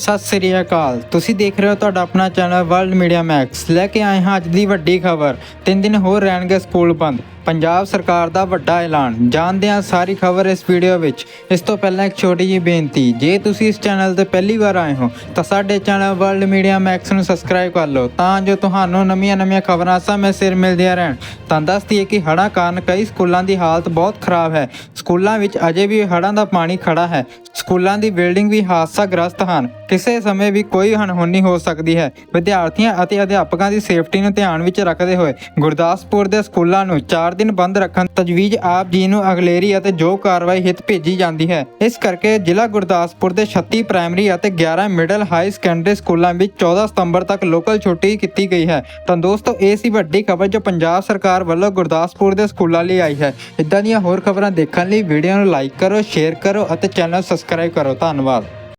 ਸਤਿ ਸ੍ਰੀ ਅਕਾਲ। ਤੁਸੀਂ ਦੇਖ ਰਹੇ ਹੋ ਤੁਹਾਡਾ ਆਪਣਾ ਚੈਨਲ ਵਰਲਡ ਮੀਡੀਆ ਮੈਕਸ। ਲੈ ਕੇ ਆਏ ਹਾਂ ਅੱਜ ਦੀ ਵੱਡੀ ਖਬਰ। ਤਿੰਨ ਦਿਨ ਹੋਰ ਰਹਿਣਗੇ ਸਕੂਲ ਬੰਦ। ਪੰਜਾਬ ਸਰਕਾਰ ਦਾ ਵੱਡਾ ਐਲਾਨ। ਜਾਣਦੇ ਹਾਂ ਸਾਰੀ ਖਬਰ ਇਸ ਵੀਡੀਓ ਵਿੱਚ। ਇਸ ਤੋਂ ਪਹਿਲਾਂ ਇੱਕ ਛੋਟੀ ਜਿਹੀ ਬੇਨਤੀ। ਜੇ ਤੁਸੀਂ ਇਸ ਚੈਨਲ ਤੇ ਪਹਿਲੀ ਵਾਰ ਆਏ ਹੋ, ਤਾਂ ਸਾਡੇ ਚੈਨਲ ਵਰਲਡ ਮੀਡੀਆ ਮੈਕਸ ਨੂੰ ਸਬਸਕ੍ਰਾਈਬ ਕਰ ਲਓ, ਤਾਂ ਜੋ ਤੁਹਾਨੂੰ ਨਵੀਆਂ-ਨਵੀਆਂ ਖਬਰਾਂ ਸਮੇਂ ਸਿਰ ਮਿਲਦੀਆਂ ਰਹਿਣ। ਤਾਂ ਦੱਸ ਦਈਏ ਕਿ ਹੜ੍ਹਾਂ ਕਾਰਨ ਕਈ ਸਕੂਲਾਂ ਦੀ ਹਾਲਤ ਬਹੁਤ ਖਰਾਬ ਹੈ। ਸਕੂਲਾਂ ਵਿੱਚ ਅਜੇ ਵੀ ਹੜ੍ਹਾਂ ਦਾ ਪਾਣੀ ਖੜਾ ਹੈ। ਸਕੂਲਾਂ ਦੀ ਬਿਲਡਿੰਗ ਵੀ ਹਾਦਸਾਗ੍ਰਸਤ ਹਨ। ਕਿਸੇ ਸਮੇਂ ਵੀ ਕੋਈ ਅਣਹੋਣੀ ਹੋ ਸਕਦੀ ਹੈ। ਵਿਦਿਆਰਥੀਆਂ ਅਤੇ ਅਧਿਆਪਕਾਂ ਦੀ ਸੇਫਟੀ ਨੂੰ ਧਿਆਨ ਵਿੱਚ ਰੱਖਦੇ ਹੋਏ ਗੁਰਦਾਸਪੁਰ ਦੇ ਸਕੂਲਾਂ ਨੂੰ 4 ਦਿਨ ਬੰਦ ਰੱਖਣ ਤਜਵੀਜ਼ ਆਪ ਜੀ ਨੂੰ ਅਗਲੇਰੀ ਅਤੇ ਜੋ ਕਾਰਵਾਈ ਹਿੱਤ ਭੇਜੀ ਜਾਂਦੀ ਹੈ। ਇਸ ਕਰਕੇ ਜ਼ਿਲ੍ਹਾ ਗੁਰਦਾਸਪੁਰ ਦੇ 36 ਪ੍ਰਾਇਮਰੀ ਅਤੇ 11 ਮਿਡਲ ਹਾਈ ਸੈਕੰਡਰੀ ਸਕੂਲਾਂ ਵਿੱਚ 14 ਸਤੰਬਰ ਤੱਕ ਲੋਕਲ ਛੁੱਟੀ ਕੀਤੀ ਗਈ ਹੈ। ਤਾਂ ਦੋਸਤੋ ਇਹ ਸੀ ਵੱਡੀ ਖਬਰ ਜੋ ਪੰਜਾਬ ਸਰਕਾਰ ਵੱਲੋਂ ਗੁਰਦਾਸਪੁਰ ਦੇ ਸਕੂਲਾਂ ਲਈ ਆਈ ਹੈ। ਇਦਾਂ ਦੀਆਂ ਹੋਰ ਖਬਰਾਂ ਦੇਖਣ ਲਈ ਵੀਡੀਓ ਨੂੰ ਲਾਈਕ ਕਰੋ, ਸ਼ੇਅਰ ਕਰੋ ਅਤੇ ਚੈਨਲ ਸਬਸਕ੍ਰਾਈਬ ਕਰੋ। ਧੰਨਵਾਦ।